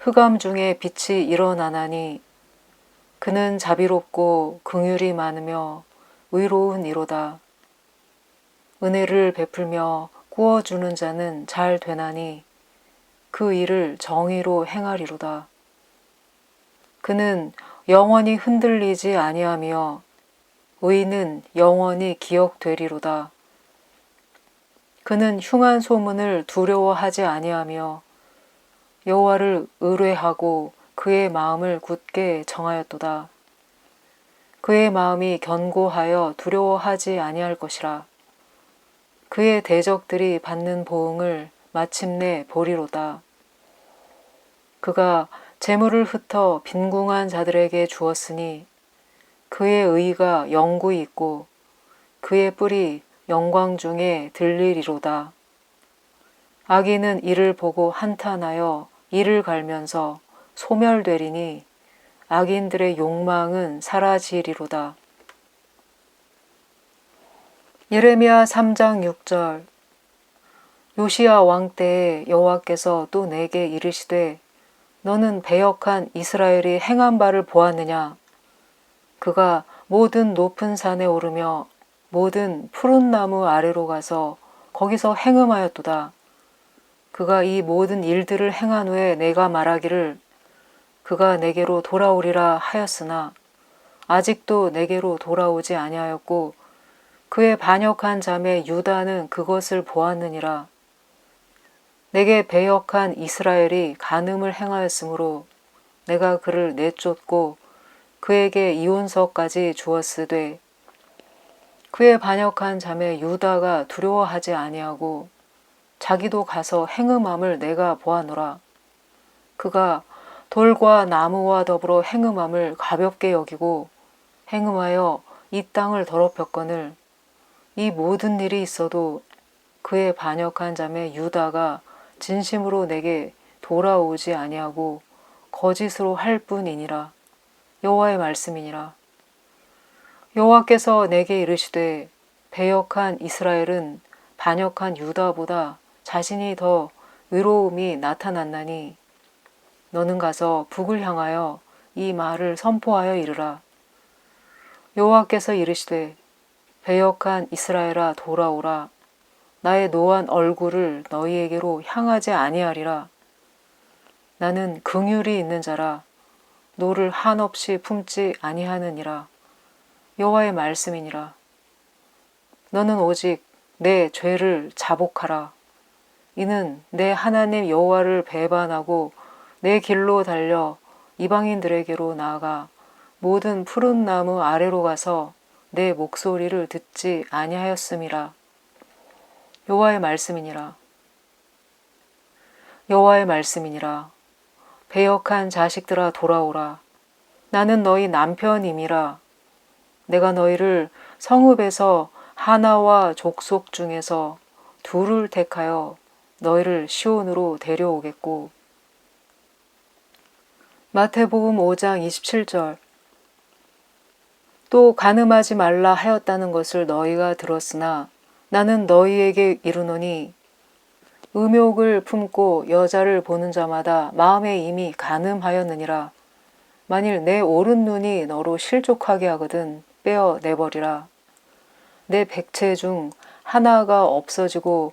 흑암 중에 빛이 일어나나니 그는 자비롭고 긍휼이 많으며 의로운 이로다. 은혜를 베풀며 구워주는 자는 잘 되나니 그 일을 정의로 행하리로다. 그는 영원히 흔들리지 아니하며 의는 영원히 기억되리로다. 그는 흉한 소문을 두려워하지 아니하며 여호와를 의뢰하고 그의 마음을 굳게 정하였도다. 그의 마음이 견고하여 두려워하지 아니할 것이라. 그의 대적들이 받는 보응을 마침내 보리로다. 그가 재물을 흩어 빈궁한 자들에게 주었으니 그의 의가 영구히 있고 그의 뿔이 영광 중에 들리리로다. 악인은 이를 보고 한탄하여 이를 갈면서 소멸되리니 악인들의 욕망은 사라지리로다. 예레미야 3장 6절 요시야 왕 때에 여호와께서 또 내게 이르시되 너는 배역한 이스라엘이 행한 바를 보았느냐 그가 모든 높은 산에 오르며 모든 푸른 나무 아래로 가서 거기서 행음하였도다. 그가 이 모든 일들을 행한 후에 내가 말하기를 그가 내게로 돌아오리라 하였으나 아직도 내게로 돌아오지 아니하였고 그의 반역한 자매 유다는 그것을 보았느니라. 내게 배역한 이스라엘이 간음을 행하였으므로 내가 그를 내쫓고 그에게 이혼서까지 주었으되 그의 반역한 자매 유다가 두려워하지 아니하고 자기도 가서 행음함을 내가 보아노라. 그가 돌과 나무와 더불어 행음함을 가볍게 여기고 행음하여 이 땅을 더럽혔거늘 이 모든 일이 있어도 그의 반역한 자매 유다가 진심으로 내게 돌아오지 아니하고 거짓으로 할 뿐이니라 여호와의 말씀이니라 여호와께서 내게 이르시되 배역한 이스라엘은 반역한 유다보다 자신이 더 의로움이 나타났나니 너는 가서 북을 향하여 이 말을 선포하여 이르라. 여호와께서 이르시되 배역한 이스라엘아 돌아오라. 나의 노한 얼굴을 너희에게로 향하지 아니하리라. 나는 긍휼이 있는 자라 노를 한없이 품지 아니하느니라. 여호와의 말씀이니라. 너는 오직 내 죄를 자복하라. 이는 내 하나님 여호와를 배반하고 내 길로 달려 이방인들에게로 나아가 모든 푸른 나무 아래로 가서 내 목소리를 듣지 아니하였음이라. 여호와의 말씀이니라. 여호와의 말씀이니라. 배역한 자식들아 돌아오라. 나는 너희 남편임이라. 내가 너희를 성읍에서 하나와 족속 중에서 둘을 택하여 너희를 시온으로 데려오겠고. 마태복음 5장 27절. 또 간음하지 말라 하였다는 것을 너희가 들었으나 나는 너희에게 이르노니 음욕을 품고 여자를 보는 자마다 마음에 이미 간음하였느니라. 만일 내 오른 눈이 너로 실족하게 하거든 빼어 내버리라. 내 백체 중 하나가 없어지고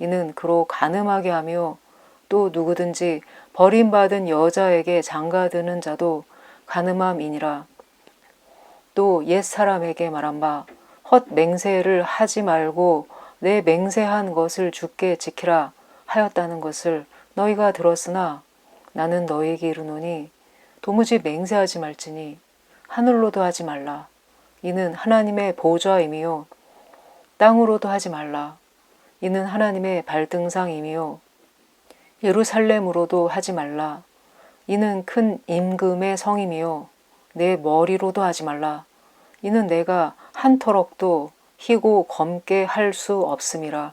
이는 그로 간음하게 하며 또 누구든지 버림받은 여자에게 장가드는 자도 가늠함이니라. 또 옛 사람에게 말한 바 헛 맹세를 하지 말고 내 맹세한 것을 주께 지키라 하였다는 것을 너희가 들었으나 나는 너희에게 이르노니 도무지 맹세하지 말지니 하늘로도 하지 말라. 이는 하나님의 보좌임이요 땅으로도 하지 말라. 이는 하나님의 발등상임이요 예루살렘으로도 하지 말라. 이는 큰 임금의 성임이요 내 머리로도 하지 말라. 이는 내가 한 터럭도 희고 검게 할 수 없음이라.